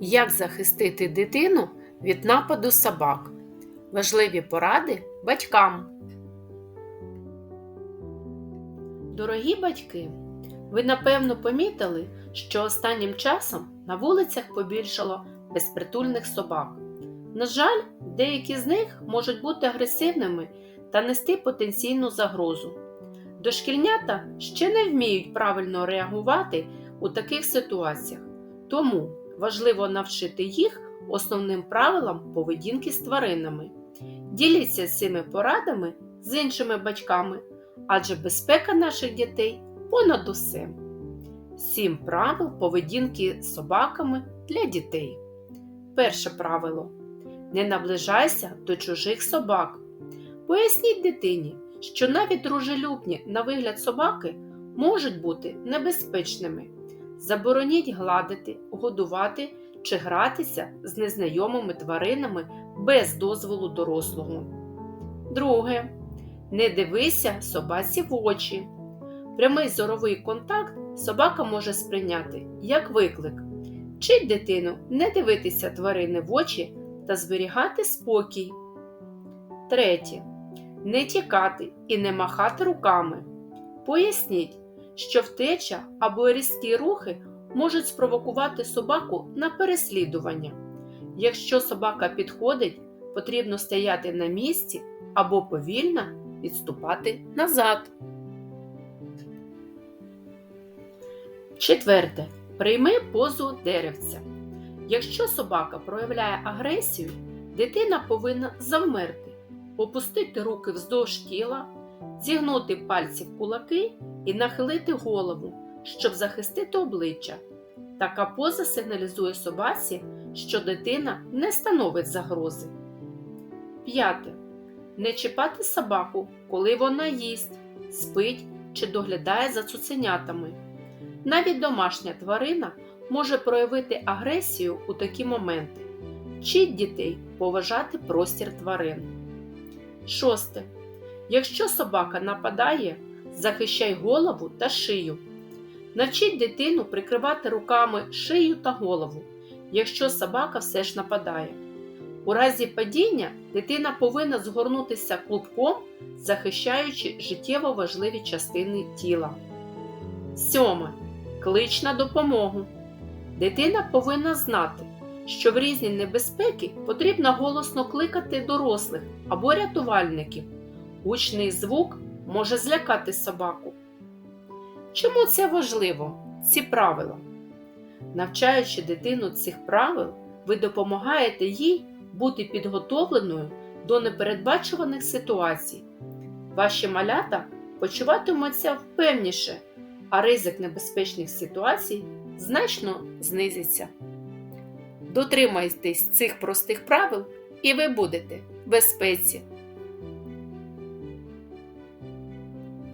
Як захистити дитину від нападу собак? Важливі поради батькам. Дорогі батьки, ви напевно помітили, що останнім часом на вулицях побільшало безпритульних собак. На жаль, деякі з них можуть бути агресивними та нести потенційну загрозу. Дошкільнята ще не вміють правильно реагувати у таких ситуаціях, тому важливо навчити їх основним правилам поведінки з тваринами. Діліться цими порадами з іншими батьками, адже безпека наших дітей понад усе. Сім правил поведінки з собаками для дітей. Перше правило: не наближайся до чужих собак. Поясніть дитині, що навіть дружелюбні на вигляд собаки можуть бути небезпечними. Забороніть гладити, годувати чи гратися з незнайомими тваринами без дозволу дорослого. Друге. Не дивися собаці в очі. Прямий зоровий контакт собака може сприйняти як виклик. Вчить дитину не дивитися тварини в очі та зберігати спокій. Третє. Не тікати і не махати руками. Поясніть, що втеча або різкі рухи можуть спровокувати собаку на переслідування. Якщо собака підходить, потрібно стояти на місці або повільно відступати назад. Четверте. Прийми позу деревця. Якщо собака проявляє агресію, дитина повинна завмерти, опустити руки вздовж тіла, зігнути пальці в кулаки і нахилити голову, щоб захистити обличчя. Така поза сигналізує собаці, що дитина не становить загрози. П'яте. Не чіпати собаку, коли вона їсть, спить чи доглядає за цуценятами. Навіть домашня тварина може проявити агресію у такі моменти. Вчіть дітей поважати простір тварин. Шосте. Якщо собака нападає, захищай голову та шию. Навчіть дитину прикривати руками шию та голову, якщо собака все ж нападає. У разі падіння дитина повинна згорнутися клубком, захищаючи життєво важливі частини тіла. Сьоме. Клич на допомогу. Дитина повинна знати, що в різні небезпеки потрібно голосно кликати дорослих або рятувальників. Гучний звук може злякати собаку. Чому це важливо, ці правила? Навчаючи дитину цих правил, ви допомагаєте їй бути підготовленою до непередбачуваних ситуацій. Ваші малята почуватимуться впевніше, а ризик небезпечних ситуацій значно знизиться. Дотримайтесь цих простих правил, і ви будете в безпеці.